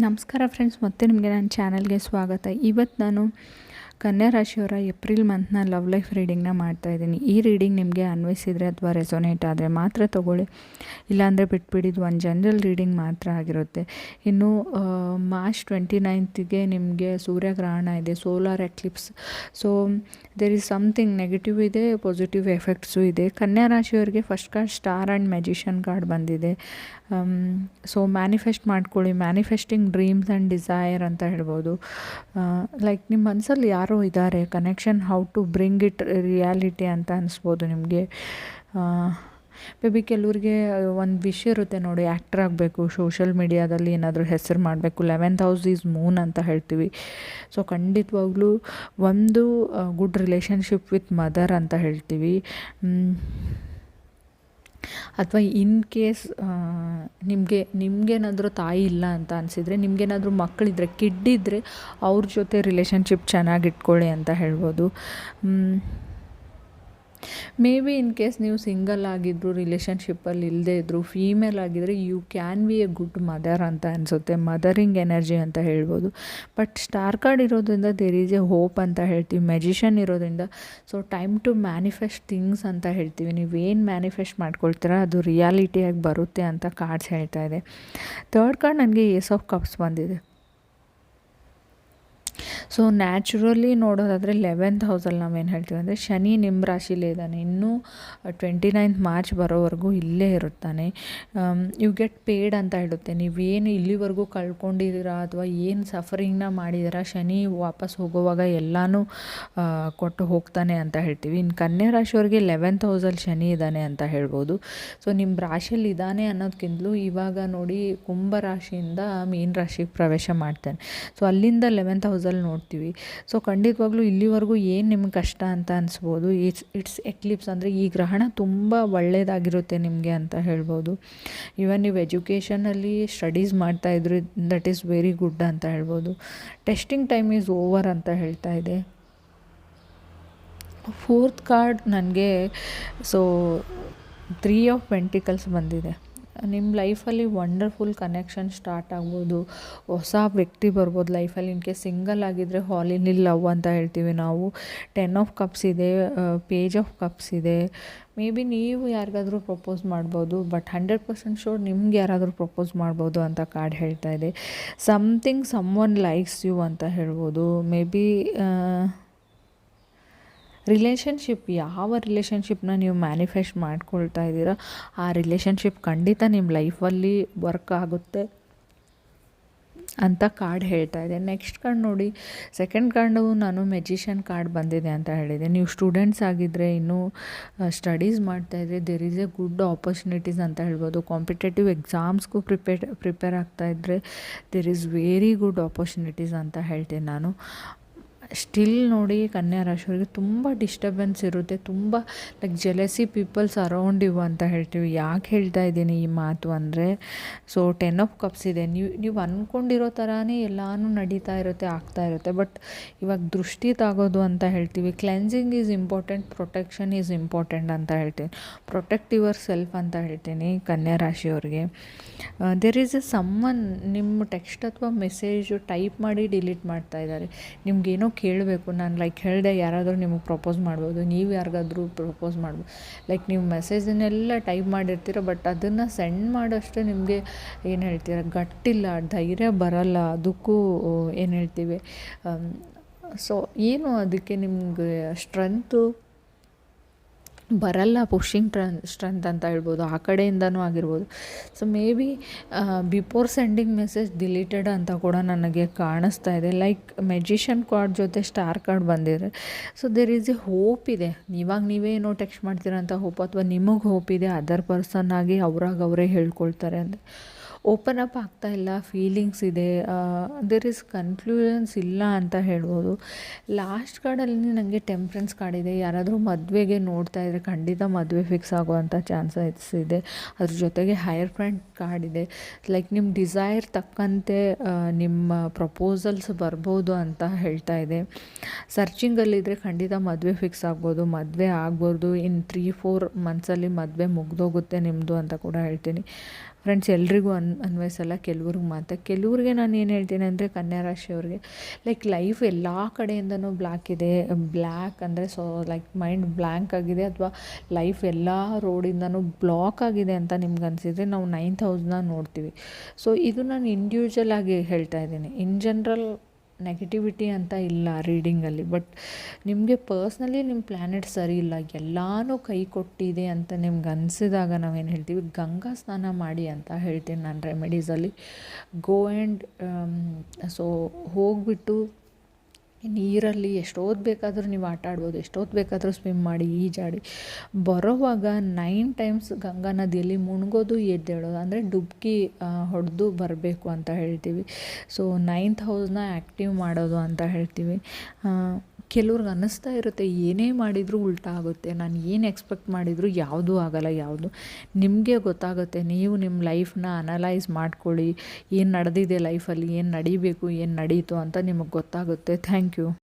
ನಮಸ್ಕಾರ ಫ್ರೆಂಡ್ಸ್ ಮತ್ತೆ ನಿಮಗೆ ನನ್ನ ಚಾನಲ್ಗೆ ಸ್ವಾಗತ. ಇವತ್ತು ನಾನು ಕನ್ಯಾ ರಾಶಿಯವರ ಏಪ್ರಿಲ್ ಮಂತ್ನ ಲವ್ ಲೈಫ್ ರೀಡಿಂಗ್ನ ಮಾಡ್ತಾಯಿದ್ದೀನಿ ಈ ರೀಡಿಂಗ್ ನಿಮಗೆ ಅನ್ವಯಿಸಿದರೆ ಅಥವಾ ರೆಸೊನೇಟ್ ಆದರೆ ಮಾತ್ರ ತೊಗೊಳ್ಳಿ. ಇಲ್ಲಾಂದರೆ ಬಿಟ್ಬಿಡಿದ್ದು ಒಂದು ಜನರಲ್ ರೀಡಿಂಗ್ ಮಾತ್ರ ಆಗಿರುತ್ತೆ. ಇನ್ನು ಮಾರ್ಚ್ ಟ್ವೆಂಟಿ ನೈನ್ತಿಗೆ ನಿಮಗೆ ಸೂರ್ಯಗ್ರಹಣ ಇದೆ solar eclipse so there is something negative ಇದೆ ಪಾಸಿಟಿವ್ ಎಫೆಕ್ಟ್ಸು ಇದೆ. ಕನ್ಯಾ ರಾಶಿಯವರಿಗೆ first card star and magician card ಬಂದಿದೆ. ಸೊ ಮ್ಯಾನಿಫೆಸ್ಟ್ ಮಾಡ್ಕೊಳ್ಳಿ. ಮ್ಯಾನಿಫೆಸ್ಟಿಂಗ್ ಡ್ರೀಮ್ಸ್ ಆ್ಯಂಡ್ ಡಿಸೈರ್ ಅಂತ ಹೇಳ್ಬೋದು. ಲೈಕ್ ನಿಮ್ಮ ಮನಸ್ಸಲ್ಲಿ ಯಾರೋ ಇದ್ದಾರೆ? Connection how to bring it reality ಅಂತ ಅನಿಸ್ಬೋದು ನಿಮಗೆ. ಮೇಬಿ ಕೆಲವ್ರಿಗೆ ಒಂದು ವಿಷ್ ಇರುತ್ತೆ ನೋಡಿ ಆ್ಯಕ್ಟರ್ ಆಗಬೇಕು ಸೋಷಲ್ ಮೀಡಿಯಾದಲ್ಲಿ ಏನಾದರೂ ಹೆಸರು ಮಾಡಬೇಕು ಲೆವೆಂತ್ ಹೌಸ್ ಈಸ್ ಮೂನ್ ಅಂತ ಹೇಳ್ತೀವಿ. ಸೊ ಖಂಡಿತವಾಗ್ಲೂ ಒಂದು ಗುಡ್ ರಿಲೇಷನ್ಶಿಪ್ ವಿತ್ ಮದರ್ ಅಂತ ಹೇಳ್ತೀವಿ. ಅಥವಾ ಇನ್ ಕೇಸ್ ನಿಮಗೆ, ನಿಮಗೇನಾದರೂ ತಾಯಿ ಇಲ್ಲ ಅಂತ ಅನಿಸಿದರೆ, ನಿಮಗೇನಾದರೂ ಮಕ್ಕಳಿದ್ರೆ ಕಿಡ್ಡಿದ್ರೆ ಅವ್ರ ಜೊತೆ ರಿಲೇಷನ್ಶಿಪ್ ಚೆನ್ನಾಗಿ ಇಟ್ಕೊಳ್ಳಿ ಅಂತ ಹೇಳ್ಬೋದು. ಮೇ ಬಿ ಇನ್ ಕೇಸ್ ನೀವು ಸಿಂಗಲ್ ಆಗಿದ್ದರು ರಿಲೇಷನ್ಶಿಪ್ಪಲ್ಲಿ ಇಲ್ಲದೇ ಇದ್ದರು ಫೀಮೇಲ್ ಆಗಿದ್ದರೆ you can be a good mother ಅಂತ ಅನಿಸುತ್ತೆ. ಮದರಿಂಗ್ ಎನರ್ಜಿ ಅಂತ ಹೇಳ್ಬೋದು. ಬಟ್ ಸ್ಟಾರ್ ಕಾರ್ಡ್ ಇರೋದ್ರಿಂದ ದೇರ್ ಈಸ್ ಎ ಹೋಪ್ ಅಂತ ಹೇಳ್ತೀವಿ. ಮೆಜಿಷನ್ ಇರೋದ್ರಿಂದ. So time to manifest things ಅಂತ ಹೇಳ್ತೀವಿ. ನೀವೇನು ಮ್ಯಾನಿಫೆಸ್ಟ್ ಮಾಡ್ಕೊಳ್ತೀರ, ಅದು ರಿಯಾಲಿಟಿಯಾಗಿ ಬರುತ್ತೆ ಅಂತ ಕಾರ್ಡ್ಸ್ ಹೇಳ್ತಾ ಇದೆ. ಥರ್ಡ್ ಕಾರ್ಡ್ ನನಗೆ ಏಸ್ ಆಫ್ ಕಪ್ಸ್ ಬಂದಿದೆ. ಸೊ ನ್ಯಾಚುರಲಿ ನೋಡೋದಾದರೆ ಲೆವೆಂತ್ ಹೌಸಲ್ಲಿ ನಾವೇನು ಹೇಳ್ತೀವಿ ಅಂದರೆ ಶನಿ ನಿಮ್ಮ ರಾಶಿಲೇ ಇದ್ದಾನೆ. ಇನ್ನೂ ಟ್ವೆಂಟಿ ನೈನ್ತ್ ಮಾರ್ಚ್ ಬರೋವರೆಗೂ ಇಲ್ಲೇ ಇರುತ್ತಾನೆ. ಯು ಗೆಟ್ ಪೇಡ್ ಅಂತ ಹೇಳುತ್ತೆ. ನೀವೇನು ಇಲ್ಲಿವರೆಗೂ ಕಳ್ಕೊಂಡಿದ್ದೀರಾ ಅಥವಾ ಏನು ಸಫರಿಂಗ್ನ ಮಾಡಿದ್ದೀರಾ, ಶನಿ ವಾಪಸ್ ಹೋಗುವಾಗ ಎಲ್ಲನೂ ಕೊಟ್ಟು ಹೋಗ್ತಾನೆ ಅಂತ ಹೇಳ್ತೀವಿ. ಇನ್ನು ಕನ್ಯಾ ರಾಶಿಯವ್ರಿಗೆ ಲೆವೆಂತ್ ಹೌಸಲ್ಲಿ ಶನಿ ಇದ್ದಾನೆ ಅಂತ ಹೇಳ್ಬೋದು. ಸೊ ನಿಮ್ಮ ರಾಶಿಯಲ್ಲಿ ಇದ್ದಾನೆ ಅನ್ನೋದಕ್ಕಿಂತಲೂ ಇವಾಗ ನೋಡಿ ಕುಂಭ ರಾಶಿಯಿಂದ ಮೀನ್ ರಾಶಿಗೆ ಪ್ರವೇಶ ಮಾಡ್ತಾನೆ. ಸೊ ಅಲ್ಲಿಂದ ಲೆವೆಂತ್ ಹೌಸಲ್ಲಿ ನೋಡ್ತೀವಿ ಸೊ ಖಂಡಿತವಾಗ್ಲೂ ಇಲ್ಲಿವರೆಗೂ ಏನು ನಿಮ್ಗೆ ಕಷ್ಟ ಅಂತ ಅನಿಸ್ಬೋದು ಇಟ್ಸ್ ಇಟ್ಸ್ ಎಕ್ಲಿಪ್ಸ್ ಅಂದರೆ ಈ ಗ್ರಹಣ ತುಂಬ ಒಳ್ಳೆಯದಾಗಿರುತ್ತೆ ನಿಮಗೆ ಅಂತ ಹೇಳ್ಬೋದು. ಇವನ್ ನೀವು ಎಜುಕೇಷನಲ್ಲಿ ಸ್ಟಡೀಸ್ ಮಾಡ್ತಾಯಿದ್ರು ದಟ್ ಈಸ್ ವೆರಿ ಗುಡ್ ಅಂತ ಹೇಳ್ಬೋದು. ಟೆಸ್ಟಿಂಗ್ ಟೈಮ್ ಈಸ್ ಓವರ್ ಅಂತ ಹೇಳ್ತಾ ಇದೆ. ಫೋರ್ತ್ ಕಾರ್ಡ್ ನನಗೆ ಸೊ ತ್ರೀ ಆಫ್ ಪೆಂಟಿಕಲ್ಸ್ ಬಂದಿದೆ. ನಿಮ್ಮ ಲೈಫಲ್ಲಿ ವಂಡರ್ಫುಲ್ ಕನೆಕ್ಷನ್ ಸ್ಟಾರ್ಟ್ ಆಗ್ಬೋದು. ಹೊಸ ವ್ಯಕ್ತಿ ಬರ್ಬೋದು ಲೈಫಲ್ಲಿ. ಇನ್ ಕೇಸ್ ಸಿಂಗಲ್ ಆಗಿದ್ದರೆ ಹಾಲಿನಲ್ಲಿ ಲವ್ ಅಂತ ಹೇಳ್ತೀವಿ ನಾವು. ಟೆನ್ ಆಫ್ ಕಪ್ಸ್ ಇದೆ ಪೇಜ್ ಆಫ್ ಕಪ್ಸ್ ಇದೆ. ಮೇ ಬಿ ನೀವು ಯಾರಿಗಾದರೂ ಪ್ರಪೋಸ್ ಮಾಡ್ಬೋದು ಬಟ್ ಹಂಡ್ರೆಡ್ ಪರ್ಸೆಂಟ್ ಶೋರ್ ನಿಮ್ಗೆ ಯಾರಾದರೂ ಪ್ರಪೋಸ್ ಮಾಡ್ಬೋದು ಅಂತ ಕಾರ್ಡ್ ಹೇಳ್ತಾ ಇದೆ. Something someone likes you ಅಂತ ಹೇಳ್ಬೋದು. ಮೇ ಬಿ ರಿಲೇಷನ್ಶಿಪ್ ಯಾವ ರಿಲೇಷನ್ಶಿಪ್ನ ನೀವು ಮ್ಯಾನಿಫೆಸ್ಟ್ ಮಾಡ್ಕೊಳ್ತಾ ಇದ್ದೀರಾ, ಆ ರಿಲೇಷನ್ಶಿಪ್ ಖಂಡಿತ ನಿಮ್ಮ ಲೈಫಲ್ಲಿ ವರ್ಕ್ ಆಗುತ್ತೆ ಅಂತ ಕಾರ್ಡ್ ಹೇಳ್ತಾ ಇದೆ. ನೆಕ್ಸ್ಟ್ ಕಾರ್ಡ್ ನೋಡಿ ಸೆಕೆಂಡ್ ಕಾರ್ಡು ನಾನು ಮೆಜಿಷಿಯನ್ ಕಾರ್ಡ್ ಬಂದಿದೆ ಅಂತ ಹೇಳಿದೆ. ನೀವು ಸ್ಟೂಡೆಂಟ್ಸ್ ಆಗಿದ್ದರೆ ಇನ್ನೂ ಸ್ಟಡೀಸ್ ಮಾಡ್ತಾಯಿದ್ರೆ there is a good opportunities ಅಂತ ಹೇಳ್ಬೋದು. ಕಾಂಪಿಟೇಟಿವ್ ಎಕ್ಸಾಮ್ಸ್ಗೂ prepare prepare ಆಗ್ತಾಯಿದ್ರೆ there is very good opportunities ಅಂತ ಹೇಳ್ತೀನಿ ನಾನು. ಸ್ಟಿಲ್ ನೋಡಿ ಕನ್ಯಾ ರಾಶಿಯವರಿಗೆ ತುಂಬ ಡಿಸ್ಟರ್ಬೆನ್ಸ್ ಇರುತ್ತೆ, ತುಂಬ ಲೈಕ್ ಜೆಲಸಿ ಪೀಪಲ್ಸ್ ಅರೌಂಡ್ ಇವು ಅಂತ ಹೇಳ್ತೀವಿ. ಯಾಕೆ ಹೇಳ್ತಾ ಇದ್ದೀನಿ ಈ ಮಾತು ಅಂದರೆ ಸೊ ಟೆನ್ ಆಫ್ ಕಪ್ಸ್ ಇದೆ. ನೀವು ನೀವು ಅಂದ್ಕೊಂಡಿರೋ ಥರನೇ ಎಲ್ಲನೂ ನಡೀತಾ ಇರುತ್ತೆ, ಆಗ್ತಾ ಇರುತ್ತೆ. ಬಟ್ ಇವಾಗ ದೃಷ್ಟಿ ತಾಗೋದು ಅಂತ ಹೇಳ್ತೀವಿ. Cleansing is important protection is important ಅಂತ ಹೇಳ್ತೀನಿ. ಪ್ರೊಟೆಕ್ಟ್ ಯುವರ್ ಸೆಲ್ಫ್ ಅಂತ ಹೇಳ್ತೀನಿ ಕನ್ಯಾ ರಾಶಿಯವ್ರಿಗೆ. ದೇರ್ ಈಸ್ ಎ ಸಮ್ಮನ್ ನಿಮ್ಮ ಟೆಕ್ಸ್ಟ್ ಅಥವಾ ಮೆಸೇಜು ಟೈಪ್ ಮಾಡಿ ಡಿಲೀಟ್ ಮಾಡ್ತಾ ಇದ್ದಾರೆ. ನಿಮ್ಗೇನೋ ಕೇಳಬೇಕು. ನಾನು ಲೈಕ್ ಹೇಳಿದೆ, ಯಾರಾದರೂ ನಿಮಗೆ ಪ್ರಪೋಸ್ ಮಾಡ್ಬೋದು. ನೀವು ಯಾರಿಗಾದರೂ ಪ್ರಪೋಸ್ ಮಾಡ್ಬೋದು ಲೈಕ್ ನೀವು ಮೆಸೇಜನ್ನೆಲ್ಲ ಟೈಪ್ ಮಾಡಿರ್ತೀರ ಬಟ್ ಅದನ್ನು ಸೆಂಡ್ ಮಾಡೋಷ್ಟು ನಿಮಗೆ ಏನು ಹೇಳ್ತೀರ, ಗಟ್ಟಿಲ್ಲ, ಧೈರ್ಯ ಬರಲ್ಲ. ಅದಕ್ಕೂ ಏನು ಹೇಳ್ತೀವಿ ಸೊ ಏನು ಅದಕ್ಕೆ ನಿಮಗೆ ಸ್ಟ್ರೆಂತು ಬರಲ್ಲ ಪುಷಿಂಗ್ ಟ್ರನ್ ಸ್ಟ್ರೆಂತ್ ಅಂತ ಹೇಳ್ಬೋದು, ಆ ಕಡೆಯಿಂದನೂ ಆಗಿರ್ಬೋದು. So maybe before sending message deleted ಅಂತ ಕೂಡ ನನಗೆ ಕಾಣಿಸ್ತಾ ಇದೆ. ಲೈಕ್ ಮೆಜಿಷಿಯನ್ ಕಾರ್ಡ್ ಜೊತೆ ಸ್ಟಾರ್ ಕಾರ್ಡ್ ಬಂದಿದೆ. So there is a hope ಇದೆ. ಇವಾಗ ನೀವೇ ಏನೋ ಟೆಕ್ಸ್ಟ್ ಮಾಡ್ತೀರ ಅಂತ ಹೋಪ್ ಅಥವಾ ನಿಮಗೆ ಹೋಪ್ ಇದೆ ಅದರ್ ಪರ್ಸನ್ ಆಗಿ ಅವ್ರಾಗ ಅವರೇ ಹೇಳ್ಕೊಳ್ತಾರೆ ಅಂದರೆ ಓಪನ್ ಅಪ್ ಆಗ್ತಾ ಇಲ್ಲ ಫೀಲಿಂಗ್ಸ್ ಇದೆ ದೇರ್ ಇಸ್ ಕನ್ಕ್ಲೂಷನ್ಸ್ ಇಲ್ಲ ಅಂತ ಹೇಳ್ಬೋದು. ಲಾಸ್ಟ್ ಕಾರ್ಡಲ್ಲಿ ನನಗೆ ಟೆಂಪ್ರೆನ್ಸ್ ಕಾರ್ಡ್ ಇದೆ ಯಾರಾದರೂ ಮದುವೆಗೆ ನೋಡ್ತಾ ಇದ್ದರೆ ಖಂಡಿತ ಮದುವೆ ಫಿಕ್ಸ್ ಆಗುವಂಥ ಚಾನ್ಸಸ್ ಇದೆ. ಅದ್ರ ಜೊತೆಗೆ ಹೈಯರ್ ಫ್ರೆಂಡ್ ಕಾರ್ಡ್ ಇದೆ ಲೈಕ್ ನಿಮ್ಮ ಡಿಸೈರ್ ತಕ್ಕಂತೆ ನಿಮ್ಮ ಪ್ರಪೋಸಲ್ಸ್ ಬರ್ಬೋದು ಅಂತ ಹೇಳ್ತಾ ಇದೆ. ಸರ್ಚಿಂಗಲ್ಲಿದ್ದರೆ ಖಂಡಿತ ಮದುವೆ ಫಿಕ್ಸ್ ಆಗ್ಬೋದು, ಮದುವೆ ಆಗ್ಬೋದು. ಇನ್ ತ್ರೀ ಫೋರ್ ಮಂತ್ಸಲ್ಲಿ ಮದುವೆ ಮುಗ್ದೋಗುತ್ತೆ ನಿಮ್ಮದು ಅಂತ ಕೂಡ ಹೇಳ್ತೀನಿ. ಫ್ರೆಂಡ್ಸ್ ಎಲ್ರಿಗೂ ಅನ್, ಅನ್ವಯಿಸಲ್ಲ ಕೆಲವ್ರಿಗೆ ಮಾತ್ರ. ಕೆಲವ್ರಿಗೆ ನಾನು ಏನು ಹೇಳ್ತೀನಿ ಅಂದರೆ ಕನ್ಯಾ ರಾಶಿಯವ್ರಿಗೆ ಲೈಕ್ ಲೈಫ್ ಎಲ್ಲ ಕಡೆಯಿಂದನೂ ಬ್ಲ್ಯಾಕ್ ಇದೆ. ಬ್ಲ್ಯಾಕ್ ಅಂದರೆ ಸೊ ಲೈಕ್ ಮೈಂಡ್ ಬ್ಲ್ಯಾಂಕ್ ಆಗಿದೆ ಅಥವಾ ಲೈಫ್ ಎಲ್ಲ ರೋಡಿಂದನೂ ಬ್ಲಾಕ್ ಆಗಿದೆ ಅಂತ ನಿಮ್ಗೆ ಅನಿಸಿದ್ರೆ ನಾವು ನೈನ್ ಹೌಸ್ನ ನೋಡ್ತೀವಿ. ಸೊ ಇದು ನಾನು ಇಂಡಿವಿಜುವಲ್ ಆಗಿ ಹೇಳ್ತಾ ಇದ್ದೀನಿ. ಇನ್ ಜನ್ರಲ್ ನೆಗೆಟಿವಿಟಿ ಅಂತ ಇಲ್ಲ ರೀಡಿಂಗಲ್ಲಿ ಬಟ್ ನಿಮಗೆ ಪರ್ಸ್ನಲಿ ನಿಮ್ಮ ಪ್ಲ್ಯಾನೆಟ್ ಸರಿ ಇಲ್ಲ, ಎಲ್ಲನೂ ಕೈ ಕೊಟ್ಟಿದೆ ಅಂತ ನಿಮ್ಗೆ ಅನಿಸಿದಾಗ ನಾವೇನು ಹೇಳ್ತೀವಿ, ಗಂಗಾ ಸ್ನಾನ ಮಾಡಿ ಅಂತ ಹೇಳ್ತೀನಿ ನಾನು ರೆಮಿಡೀಸಲ್ಲಿ ಗೋ ಆ್ಯಂಡ್ ಸೊ ಹೋಗಿಬಿಟ್ಟು ನೀರಲ್ಲಿ ಎಷ್ಟೊತ್ತು ಬೇಕಾದರೂ ನೀವು ಆಟ ಆಡ್ಬೋದು ಎಷ್ಟೊತ್ತು ಬೇಕಾದರೂ ಸ್ವಿಮ್ ಮಾಡಿ ಈಜಾಡಿ ಬರೋವಾಗ ನೈನ್ ಟೈಮ್ಸ್ ಗಂಗಾ ನದಿಯಲ್ಲಿ ಮುಣ್ಗೋದು, ಎದ್ದೇಳೋದು, ಅಂದರೆ ಡುಬ್ಕಿ ಹೊಡೆದು ಬರಬೇಕು ಅಂತ ಹೇಳ್ತೀವಿ. ಸೊ ನೈನ್ತ್ ಹೌಸ್ನ ಆ್ಯಕ್ಟಿವ್ ಮಾಡೋದು ಅಂತ ಹೇಳ್ತೀವಿ. ಕೆಲವ್ರಿಗೆ ಅನ್ನಿಸ್ತಾ ಇರುತ್ತೆ, ಏನೇ ಮಾಡಿದರೂ ಉಲ್ಟಾ ಆಗುತ್ತೆ. ನಾನು ಏನು ಎಕ್ಸ್ಪೆಕ್ಟ್ ಮಾಡಿದರೂ ಯಾವುದೂ ಆಗಲ್ಲ, ಯಾವುದು. ನಿಮಗೆ ಗೊತ್ತಾಗುತ್ತೆ, ನೀವು ನಿಮ್ಮ ಲೈಫ್ನ ಅನಲೈಸ್ ಮಾಡ್ಕೊಳ್ಳಿ. ಏನು ನಡೆದಿದೆ ಲೈಫಲ್ಲಿ, ಏನು ನಡಿಬೇಕು, ಏನು ನಡೀತು ಅಂತ ನಿಮಗೆ ಗೊತ್ತಾಗುತ್ತೆ. Thank you.